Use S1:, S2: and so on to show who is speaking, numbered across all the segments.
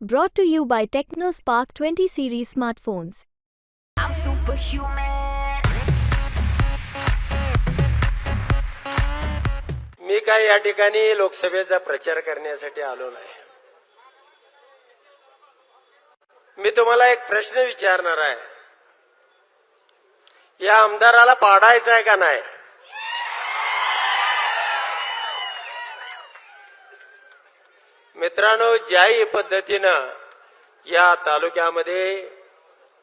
S1: Brought to you by TechnoSpark 20 series smartphones.
S2: I'm superhuman.
S3: मी काय या ठिकाणी लोकसभेचा प्रचार करण्यासाठी आलो नाही मी तुम्हाला एक प्रश्न विचारणार आहे या आमदाराला पाडायचं आहे का नाही मित्रांनो ज्याही पद्धतीनं या तालुक्यामध्ये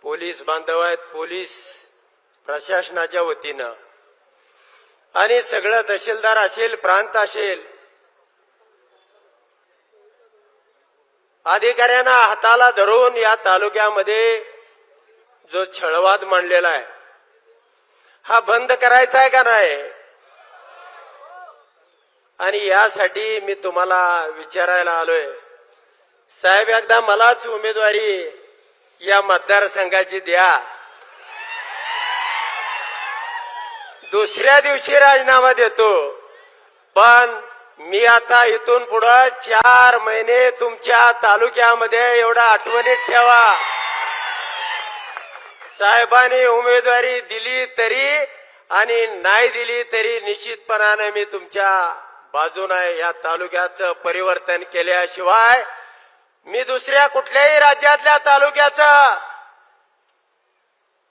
S3: पोलीस बांधव आहेत पोलीस प्रशासनाच्या वतीनं आणि सगळं तहसीलदार असेल प्रांत असेल अधिकाऱ्यांना हाताला धरून या तालुक्यामध्ये जो छळवाद मांडलेला आहे हा बंद करायचा आहे का नाही? आणि यासाठी मी तुम्हाला विचारायला आलोय. साहेब एकदा मलाच उमेदवारी या मतदारसंघाची द्या. दुसऱ्या दिवशी राजीनामा देतो. पण मी आता इथून पुढं चार महिने तुमच्या तालुक्यामध्ये एवढा आठवणीत ठेवा. साहेबांनी उमेदवारी दिली तरी आणि नाही दिली तरी निश्चितपणाने मी तुमच्या बाजूने या तालुक्याचं परिवर्तन केल्याशिवाय मी दुसऱ्या कुठल्याही राज्यातल्या तालुक्याचं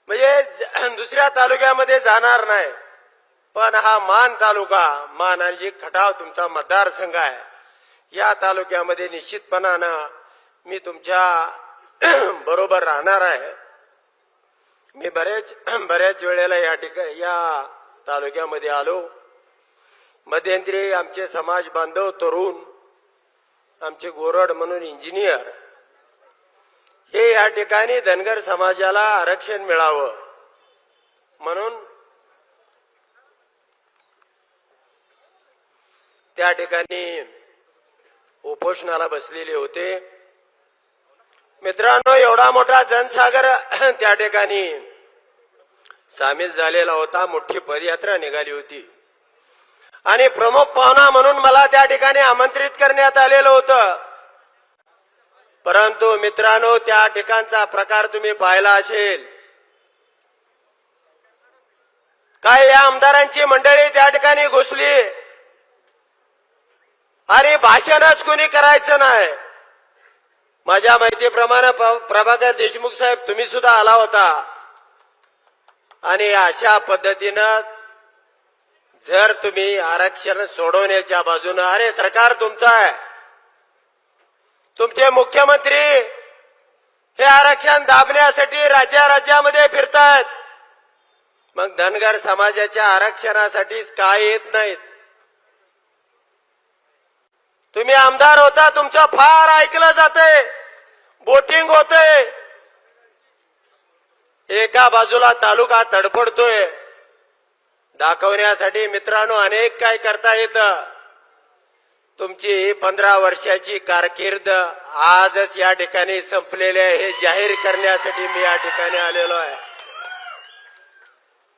S3: म्हणजे दुसऱ्या तालुक्यामध्ये जाणार नाही. पण हा मान तालुका मान आणि खटाव तुमचा मतदारसंघ आहे. या तालुक्यामध्ये निश्चितपणानं मी तुमच्या बरोबर राहणार आहे. मी बरेच बऱ्याच वेळेला या ठिका या तालुक्यामध्ये आलो. मध्यंतरी आमचे समाज बांधव तरुण आमचे गोरड म्हणून इंजिनियर हे या ठिकाणी धनगर समाजाला आरक्षण मिळावं म्हणून त्या ठिकाणी उपोषणाला बसलेले होते. मित्रांनो एवढा मोठा जनसागर त्या ठिकाणी सामील झालेला होता. मोठी पदयात्रा निघाली होती. आणि प्रमुख पाहुणा म्हणून मला त्या ठिकाणी आमंत्रित करण्यात आलेलं होतं. परंतु मित्रांनो त्या ठिकाणचा प्रकार तुम्ही पाहिला असेल. काय या आमदारांची मंडळी त्या ठिकाणी घुसली. आणि भाषणच कुणी करायचं नाही. माझ्या माहितीप्रमाणे प्रभाकर देशमुख साहेब तुम्ही सुद्धा आला होता. आणि अशा पद्धतीनं जर तुम्ही आरक्षण सोडवण्याच्या बाजूने अरे सरकार तुमचं आहे. तुमचे मुख्यमंत्री हे आरक्षण दाबण्यासाठी राज्या राज्यामध्ये फिरतात मग धनगर समाजाच्या आरक्षणासाठीच काय येत नाहीत. तुम्ही आमदार होता तुमचं फार ऐकलं जाते बोटिंग होते एका बाजूला तालुका तडफडतोय. दाखवण्यासाठी मित्रांनो अनेक काय करता येतं. तुमची ही पंधरा वर्षाची कारकीर्द आजच या ठिकाणी संपलेली आहे. हे जाहीर करण्यासाठी मी या ठिकाणी आलेलो आहे.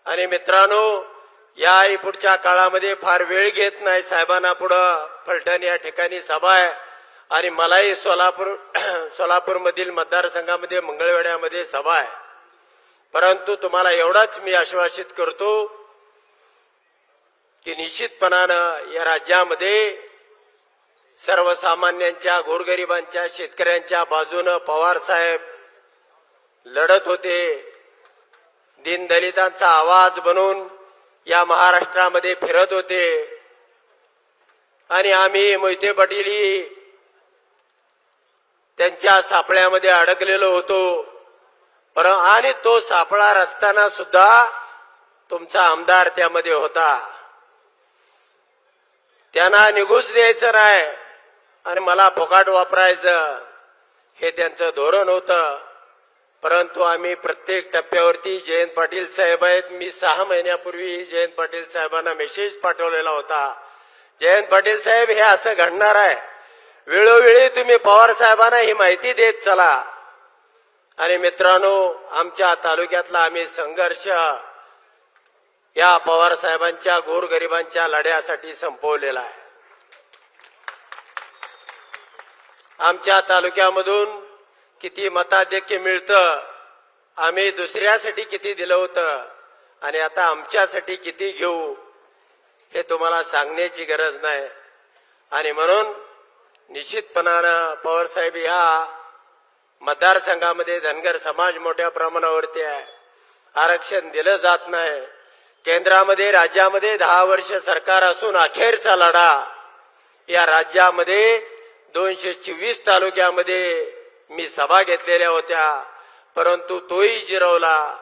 S3: आणि मित्रांनो या पुढच्या काळामध्ये फार वेळ घेत नाही साहेबांना पुढं. फलटण या ठिकाणी सभा आहे. आणि मलाही सोलापूर सोलापूरमधील मतदारसंघामध्ये मंगळवेड्यामध्ये सभा आहे. परंतु तुम्हाला एवढाच मी आश्वासित करतो की निश्चितपणानं या राज्यामध्ये सर्वसामान्यांच्या गोरगरिबांच्या शेतकऱ्यांच्या बाजूनं पवार साहेब लढत होते. दीनदलितांचा आवाज बनून या महाराष्ट्रामध्ये फिरत होते. आणि आम्ही मोहिते पाटील ही त्यांच्या सापळ्यामध्ये अडकलेलो होतो. पर आणि तो सापळा रचताना सुद्धा तुमचा आमदार त्यामध्ये होता. त्यांना निघूच द्यायचं नाही. आणि मला फुकाट वापरायचं. हे त्यांचं धोरण होतं. परंतु आम्ही प्रत्येक टप्प्यावरती जयंत पाटील साहेब आहेत. मी सहा महिन्यापूर्वी जयंत पाटील साहेबांना मेसेज पाठवलेला होता. जयंत पाटील साहेब हे असं घडणार आहे. वेळोवेळी तुम्ही पवार साहेबांना ही माहिती देत चला. आणि मित्रांनो आमच्या तालुक्यातला आम्ही संघर्ष या पवार साहेबांच्या गोरगरिबांच्या लढ्यासाठी संपवलेला आहे. आमच्या तालुक्यामधून किती मताधिक्य मिळतं आम्ही दुसऱ्यासाठी किती दिलं होतं आणि आता आमच्यासाठी किती घेऊ हे तुम्हाला सांगण्याची गरज नाही. आणि म्हणून निश्चितपणानं पवारसाहेब या मतदारसंघामध्ये धनगर समाज मोठ्या प्रमाणावरती आहे. आरक्षण दिलं जात नाही. केंद्रामध्ये राज्यामध्ये दहा वर्ष सरकार असून अखेरचा लढा या राज्यामध्ये दोनशे चोवीस तालुक्यामध्ये मी सभा घेतलेल्या होत्या. परंतु तोही जिरवला.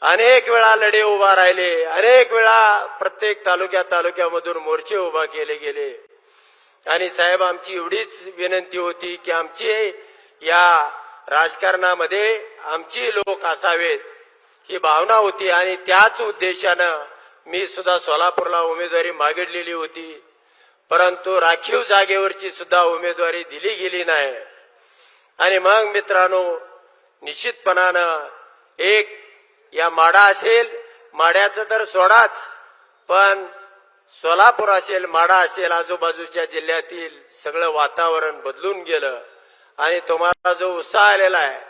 S3: अनेक वेळा लढे उभा राहिले. अनेक वेळा प्रत्येक तालुक्या तालुक्यामधून मोर्चे उभा केले गेले. आणि साहेब आमची एवढीच विनंती होती की आमची या राजकारणामध्ये आमची लोक असावेत. ही भावना होती आणि त्याच उद्देशानं मी सुद्धा सोलापूरला उमेदवारी मागितलेली होती. परंतु राखीव जागेवरची सुद्धा उमेदवारी दिली गेली नाही. आणि मग मित्रांनो निश्चितपणानं एक या माडा असेल माड्याचं तर सोडाच पण सोलापूर असेल माडा असेल आजूबाजूच्या जिल्ह्यातील सगळं वातावरण बदलून गेलं. आणि तुम्हाला जो उत्साह आलेला आहे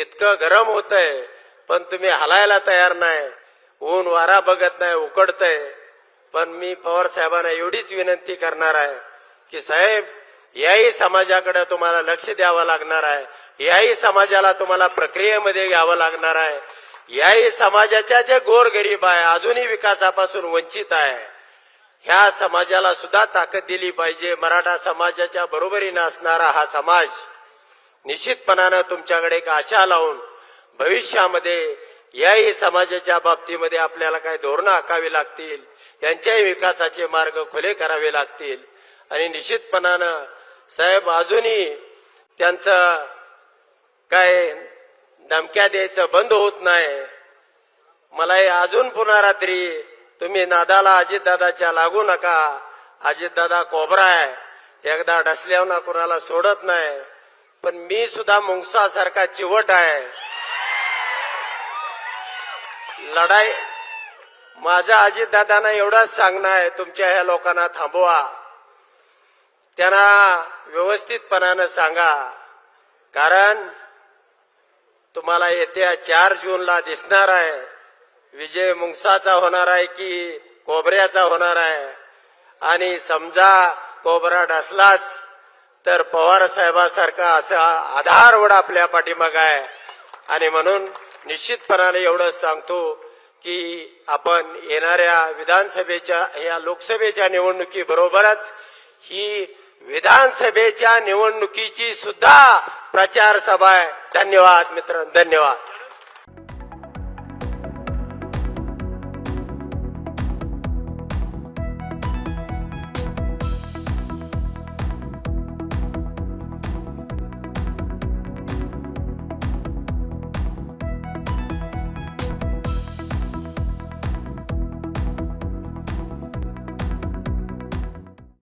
S3: इतकं गरम होत आहे पण तुम्ही हलायला तयार नाही. ऊन वारा बघत नाही उकडतय. पण मी पवार साहेबांना एवढीच विनंती करणार आहे की साहेब याही समाजाकडे तुम्हाला लक्ष द्यावं लागणार आहे. याही समाजाला तुम्हाला प्रक्रियेमध्ये घ्यावं लागणार आहे. याही समाजाच्या जे गोरगरीब आहे अजूनही विकासापासून वंचित आहे. ह्या समाजाला सुद्धा ताकद दिली पाहिजे. मराठा समाजाच्या बरोबरीनं असणारा हा समाज निश्चितपणानं तुमच्याकडे एक आशा लावून भविष्यामध्ये याही समाजाच्या बाबतीमध्ये आपल्याला काही धोरणं आखावी लागतील यांच्याही विकासाचे मार्ग खुले करावे लागतील. आणि निश्चितपणानं साहेब अजूनही त्यांचं काय धमक्या द्यायचं बंद होत नाही. मलाही अजून पुन्हा रात्री तुम्ही नादाला अजितदादाच्या लागू नका. अजितदादा कोबरा आहे. एकदा डसल्यावर ना कोणाला सोडत नाही. पण मी सुद्धा मुंगसासारखा चिवट आहे. लढाई. माझा अजितदादांना एवढंच सांगणं आहे तुमच्या ह्या लोकांना थांबवा. त्यांना व्यवस्थितपणानं सांगा. कारण तुम्हाला येत्या चार जूनला दिसणार आहे विजय मुंगसाचा होणार आहे की कोबऱ्याचा होणार आहे. आणि समजा कोबरा डसलाच तर पवार साहेबासारखा असा आधारवड आपल्या पाठीमाग आहे. आणि म्हणून निश्चितपणाने एवढं सांगतो की आपण येणाऱ्या विधानसभेच्या या लोकसभेच्या निवडणुकीबरोबरच ही विधानसभेच्या निवडणुकीची सुद्धा प्रचार सभा आहे. धन्यवाद मित्र धन्यवाद.